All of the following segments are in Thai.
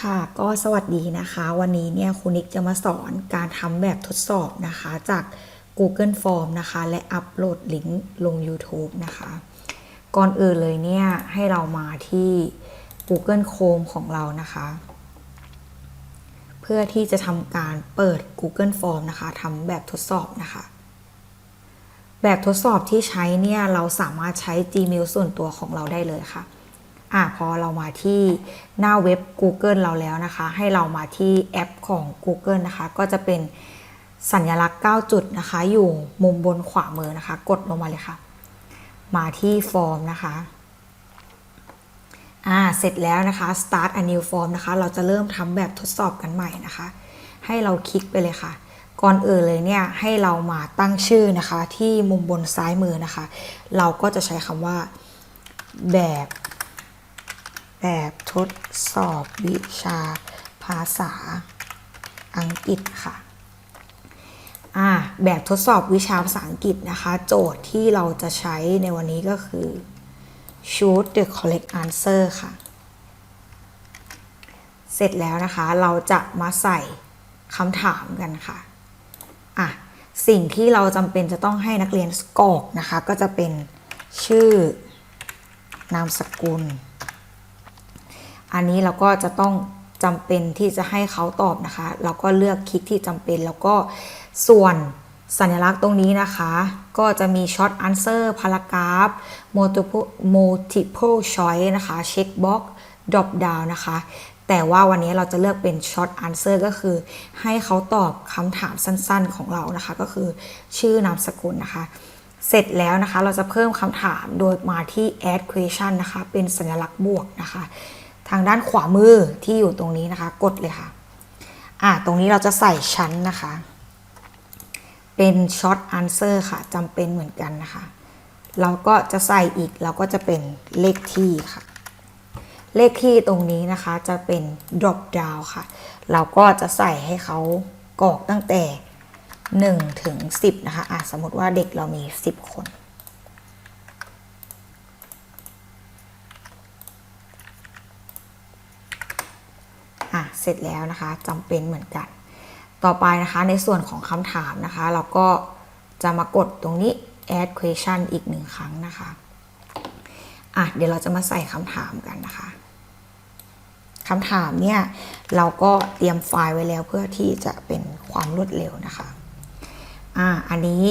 ค่ะก็สวัสดีนะคะ วันนี้เนี่ยครูนิกจะมาสอนการทำแบบทดสอบนะคะ จาก Google Form นะคะ และอัปโหลดลิงก์ลง YouTube นะคะ ก่อนอื่นเลยเนี่ย ให้เรามาที่ Google Chrome ของเรานะคะ เพื่อที่จะทำการเปิด Google Form นะคะทำแบบทดสอบนะคะ แบบทดสอบที่ใช้เนี่ย เราสามารถใช้ Gmail ส่วนตัวของเราได้เลยค่ะ อะพอเรามาที่หน้าเว็บ Google เราแล้วนะคะ ให้เรามาที่แอปของ Google นะคะ ก็จะเป็นสัญลักษณ์ 9 จุดนะคะ อยู่มุมบนขวามือนะคะ กดลงมาเลยค่ะ มาที่ฟอร์มนะคะอ่าเสร็จแล้วนะคะ start a new form นะคะ เราจะเริ่มทำแบบทดสอบกันใหม่นะคะ ให้เราคลิกไปเลยค่ะ ก่อนอื่นเลยเนี่ย ให้เรามาตั้งชื่อนะคะ ที่มุมบนซ้ายมือนะคะ เราก็จะใช้คำว่าแบบ แบบทดสอบวิชาภาษาอังกฤษค่ะอ่าแบบทดสอบวิชาภาษาอังกฤษนะคะ โจทย์ที่เราจะใช้ในวันนี้ก็คือ choose the correct answer ค่ะ เสร็จแล้วนะคะ เราจะมาใส่คำถามกันค่ะอะ สิ่งที่เราจำเป็นจะต้องให้นักเรียนกรอกนะคะ ก็จะเป็นชื่อนามสกุล อันนี้เราก็จะต้องจำเป็นที่จะให้เขาตอบนะคะ เราก็เลือกคลิกที่จำเป็น แล้วก็ส่วนสัญลักษณ์ตรงนี้นะคะ ก็จะมี short answer paragraph multiple multiple choice นะคะ check box drop down นะคะ แต่ว่าวันนี้เราจะเลือกเป็น short answer ก็คือ ให้เขาตอบคำถามสั้นๆของเรานะคะ ก็คือชื่อนามสกุลนะคะ เสร็จแล้วนะคะ เราจะเพิ่มคำถามโดยมาที่ add question นะคะ เป็นสัญลักษณ์บวกนะคะ ทางด้านขวามือที่อยู่ตรงนี้นะคะ กดเลยค่ะ อ่าตรงนี้เราจะใส่ชั้นนะคะ เป็น short answer ค่ะจำเป็นเหมือนกันนะคะ เราก็จะใส่อีกเราก็จะเป็นเลขที่ค่ะ เลขที่ตรงนี้นะคะจะเป็น drop down ค่ะ เราก็จะใส่ให้เขากรอกตั้งแต่ 1 ถึง 10 นะคะอะสมมติว่าเด็กเรามี 10 คน เสร็จแล้วนะคะจำเป็นเหมือนกัน ต่อไปนะคะในส่วนของคำถามนะคะ เราก็จะมากดตรงนี้ add question อีกหนึ่งครั้งนะคะอะเดี๋ยวเราจะมาใส่คำถามกันนะคะคำถามเนี่ยเราก็เตรียมไฟล์ไว้แล้วเพื่อที่จะเป็นความรวดเร็วนะคะอะอันนี้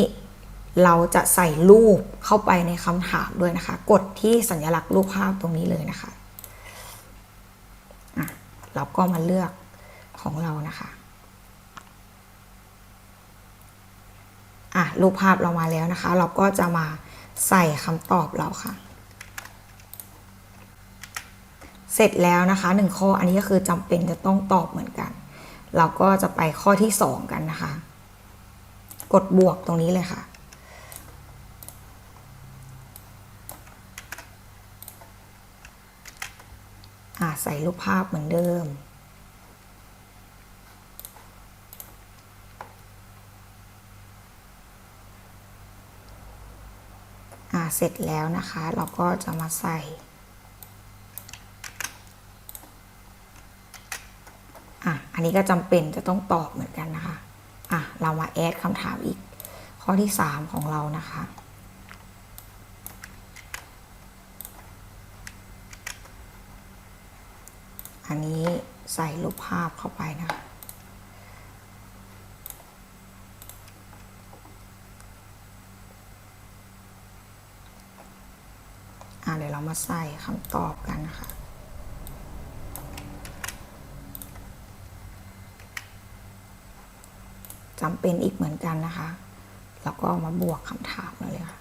เราจะใส่รูปเข้าไปในคำถามด้วยนะคะ กดที่สัญลักษณ์รูปภาพตรงนี้เลยนะคะ เราก็มาเลือกของเรานะคะอะรูปภาพเรามาแล้วนะคะ เราก็จะมาใส่คำตอบเราค่ะ เสร็จแล้วนะคะหนึ่งข้ออันนี้ก็คือจำเป็นจะต้องตอบเหมือนกัน เราก็จะไปข้อที่สองกันนะคะ กดบวกตรงนี้เลยค่ะ ใส่รูปภาพเหมือนเดิม เสร็จแล้วนะคะ เราก็จะมาใส่อะอันนี้ก็จำเป็นจะต้องตอบเหมือนกันนะคะอะเรามาแอดคำถามอีก ข้อที่ 3 ของเรานะคะ อันนี้ใส่รูปภาพเข้าไปนะคะอะเดี๋ยวเรามาใส่คำตอบกันนะคะ จำเป็นอีกเหมือนกันนะคะ แล้วก็มาบวกคำถามเลยค่ะ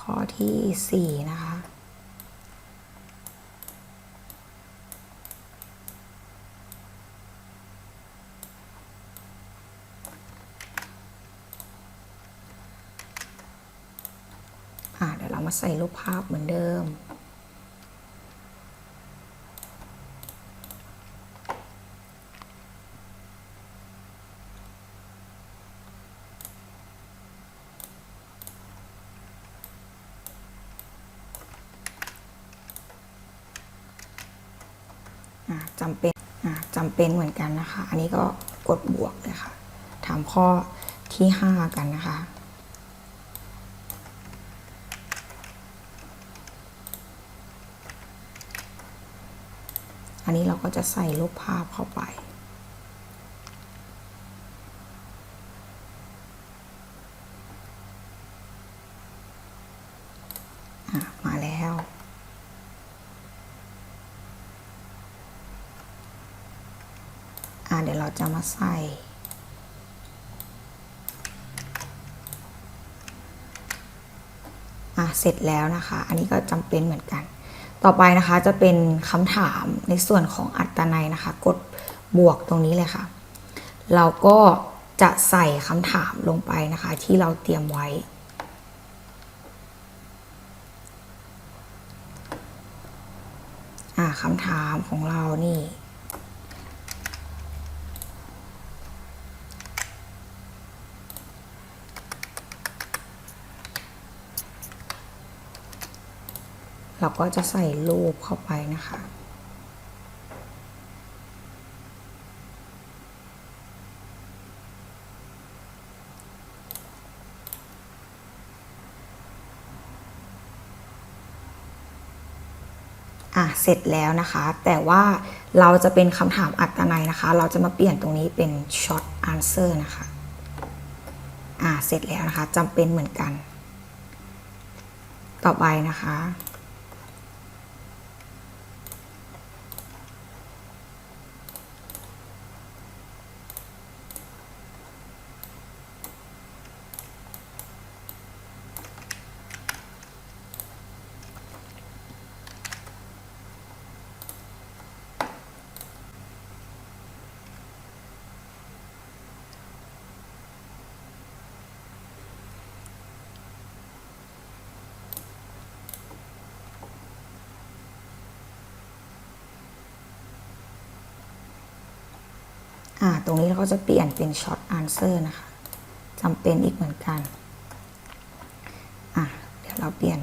ข้อที่ 4 นะคะ อะเดี๋ยวเรา มาใส่รูปภาพเหมือนเดิม จำเป็นจำเป็นเหมือนกันนะคะ อันนี้ก็กดบวกเลยค่ะ ถามข้อที่ 5 กันนะคะ อันนี้เราก็จะใส่รูปภาพเข้าไปมาแล้วอะเดี๋ยวเราจะมาใส่อะเสร็จแล้วนะคะ อันนี้ก็จำเป็นเหมือนกัน ต่อไปนะคะจะเป็นคำถามในส่วนของอัตนัยนะคะ กดบวกตรงนี้เลยค่ะ เราก็จะใส่คำถามลงไปนะคะ ที่เราเตรียมไว้อ่าคำถามของเรานี่ เราก็จะใส่รูปเข้าไปนะคะ อะ เสร็จแล้วนะคะ แต่ว่าเราจะเป็นคำถามอัตนัยนะคะ เราจะมาเปลี่ยนตรงนี้เป็น short answer นะคะ อะเสร็จแล้วนะคะจำเป็นเหมือนกัน ต่อไปนะคะ อ่าตรงนี้เราก็จะเปลี่ยนเป็น short answer นะคะจำเป็นอีกเหมือนกันอะเดี๋ยวเราเปลี่ยน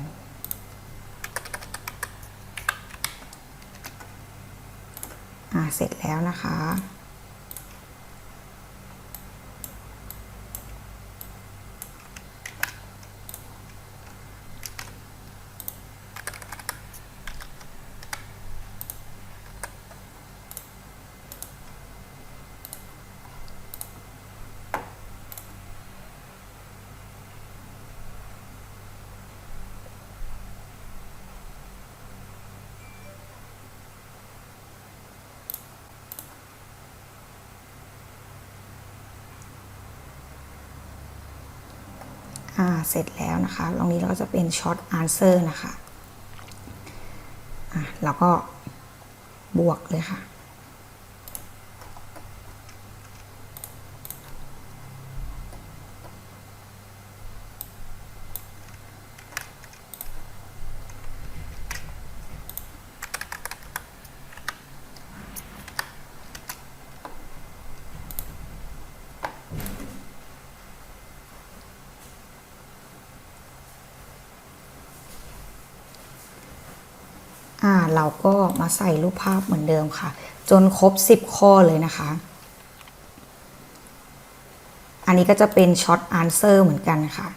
อ่าเสร็จแล้วนะคะ อ่าเสร็จแล้วนะคะตรงนี้เราก็จะเป็น short answer นะคะอะแล้วก็บวกเลยค่ะ เราก็มาใส่รูปภาพเหมือนเดิมค่ะ จนครบ 10 ข้อเลยนะคะ อันนี้ก็จะเป็นช็อตอันเซอร์เหมือนกันค่ะ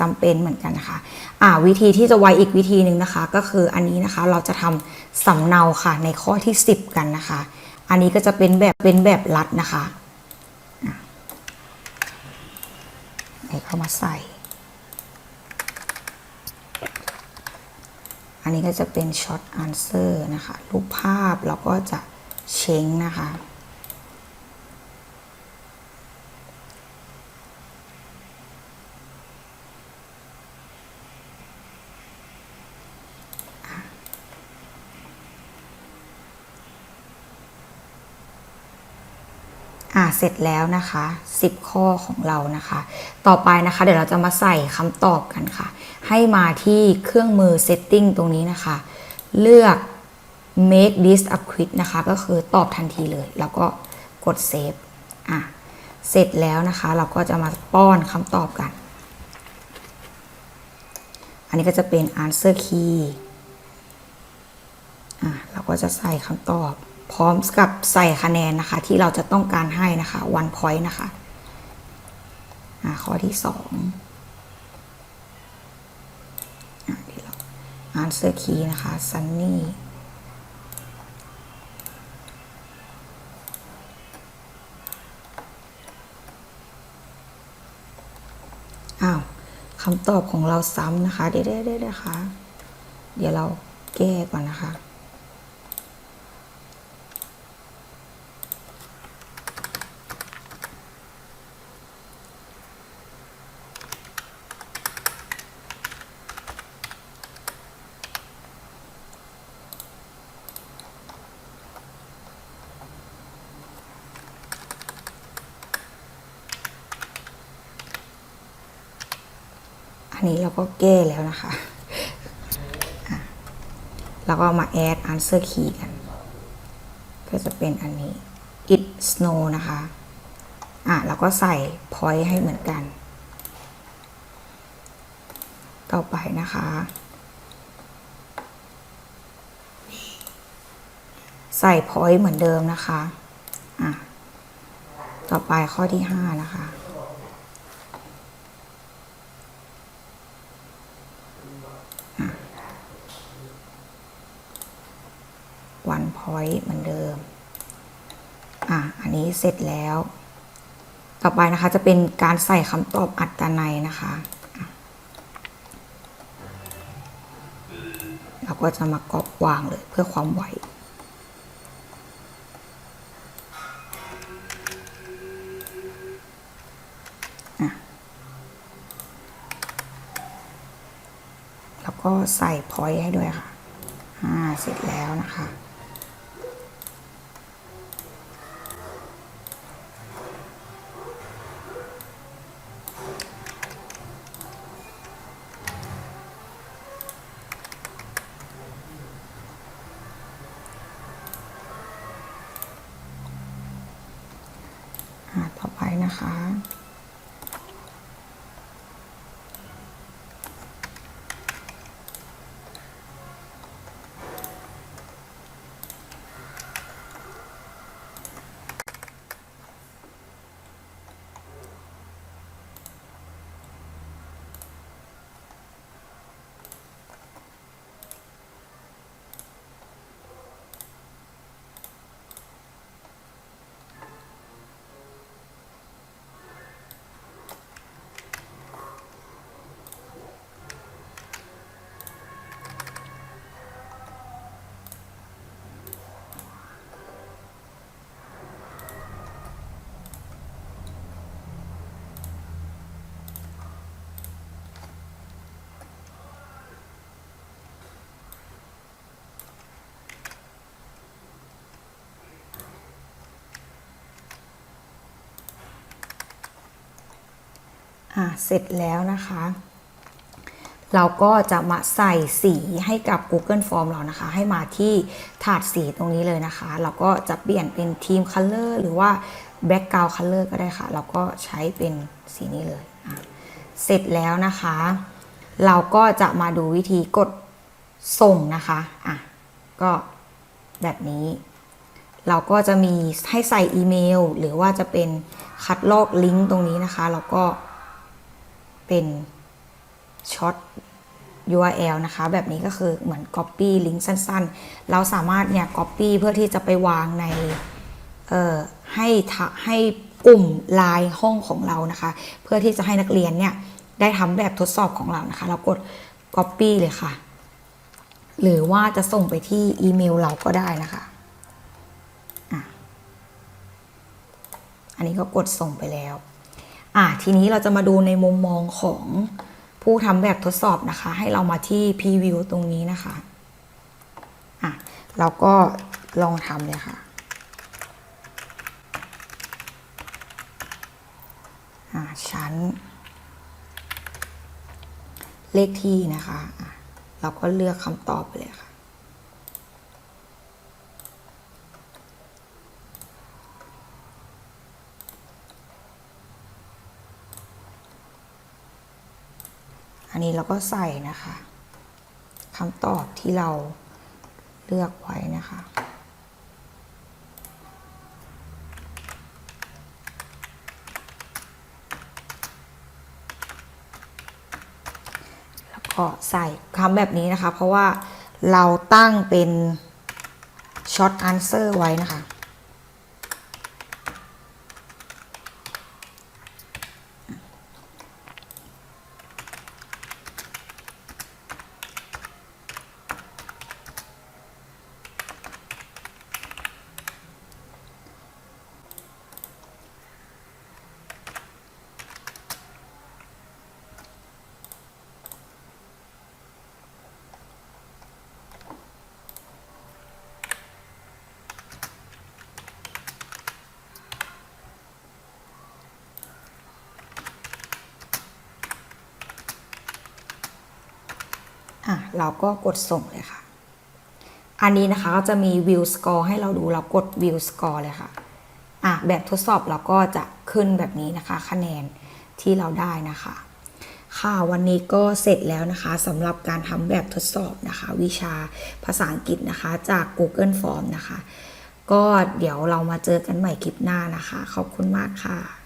จำเป็นเหมือนกันนะคะอ่าวิธีที่จะไวอีกวิธีหนึ่งนะคะ ก็คืออันนี้นะคะเราจะทำสำเนาค่ะในข้อที่ 10 กันนะคะ อันนี้ก็จะเป็นแบบเป็นแบบรัดนะคะอะเดี๋ยวเข้ามาใส่ อันนี้ก็จะเป็น short answer นะคะ รูปภาพเราก็จะเช้งนะคะ เสร็จแล้วนะคะ 10 ข้อของเรานะคะ ต่อไปนะคะ เดี๋ยวเราจะมาใส่คำตอบกันค่ะ ให้มาที่เครื่องมือ setting ตรงนี้นะคะ เลือก make this a quiz นะคะ ก็คือตอบทันทีเลย แล้วก็กด save อะ เสร็จแล้วนะคะ เราก็จะมาป้อนคำตอบกัน อันนี้ก็จะเป็น answer key อะ เราก็จะใส่คำตอบ พร้อมกับใส่คะแนนนะคะ ที่เราจะต้องการให้นะคะ one point นะคะข้อที่สองอ่าที่เรา answer key นะคะ sunny อ้าวคำตอบของเราซ้ำนะคะ เดี๋ยวๆๆๆนะคะ เดี๋ยวเราแก้ก่อนนะคะ นี้เราก็แก้แล้วนะคะอะแล้วก็มา add answer key กัน ก็จะเป็นอันนี้ it snow นะคะ อะแล้วก็ใส่ point ให้เหมือนกัน ต่อไปนะคะ ใส่ point เหมือนเดิมนะคะ อะ ต่อไปข้อที่ 5 นะคะ one point เหมือนเดิม อะ อันนี้ เสร็จแล้ว ต่อไปนะคะจะเป็นการใส่คำตอบอัตนัยนะคะ เราก็จะมากรอบวางเลยเพื่อความไวแล้วก็ใส่พอยต์ให้ด้วยค่ะ อ่า เสร็จแล้วนะคะ ต่อไปนะคะ เสร็จแล้วนะคะ เราก็จะมาใส่สีให้กับ Google Form เรานะคะ ให้มาที่ถาดสีตรงนี้เลยนะคะ เราก็จะเปลี่ยนเป็นทีมคัลเลอร์หรือว่า Background Color ก็ได้ค่ะ เราก็ใช้เป็นสีนี้เลย เสร็จแล้วนะคะ เราก็จะมาดูวิธีกดส่งนะคะอะก็แบบนี้เราก็จะมีให้ใส่อีเมล หรือว่าจะเป็นคัดลอกลิงก์ตรงนี้นะคะแล้วก็ เป็นช็อต URL นะคะ แบบนี้ก็คือเหมือน Copy ลิงก์สั้นๆ เราสามารถเนี่ย Copy เพื่อที่จะไปวางในเอ่อให้ให้กลุ่มไลน์ห้องของเรานะคะ เพื่อที่จะให้นักเรียนเนี่ย ได้ทำแบบทดสอบของเรานะคะ เรากด Copy เลยค่ะ หรือว่าจะส่งไปที่อีเมลเราก็ได้นะคะอันนี้ก็กดส่งไปแล้ว อะทีนี้เราจะมาดูในมุมมองของผู้ทำแบบทดสอบนะคะ ให้เรามาที่ preview ตรงนี้นะคะอะเราก็ลองทำเลยค่ะอะชั้น เลขที่นะคะอะเราก็เลือกคำตอบไปเลยค่ะ อันนี้เราก็ใส่นะคะคำตอบที่เราเลือกไว้นะคะ แล้วก็ใส่คำแบบนี้นะคะ เพราะว่าเราตั้งเป็นช็อตอันเซอร์ไว้นะคะ อะเราก็กดส่งเลยค่ะ อันนี้นะคะก็จะมี view score ให้เราดูเรากด view score เลยค่ะอะแบบทดสอบเราก็จะขึ้นแบบนี้นะคะ คะแนนที่เราได้นะคะ ค่ะวันนี้ก็เสร็จแล้วนะคะสำหรับการทำแบบทดสอบนะคะ วิชาภาษาอังกฤษนะคะ จาก Google Form นะคะ ก็เดี๋ยวเรามาเจอกันใหม่คลิปหน้านะคะ ขอบคุณมากค่ะ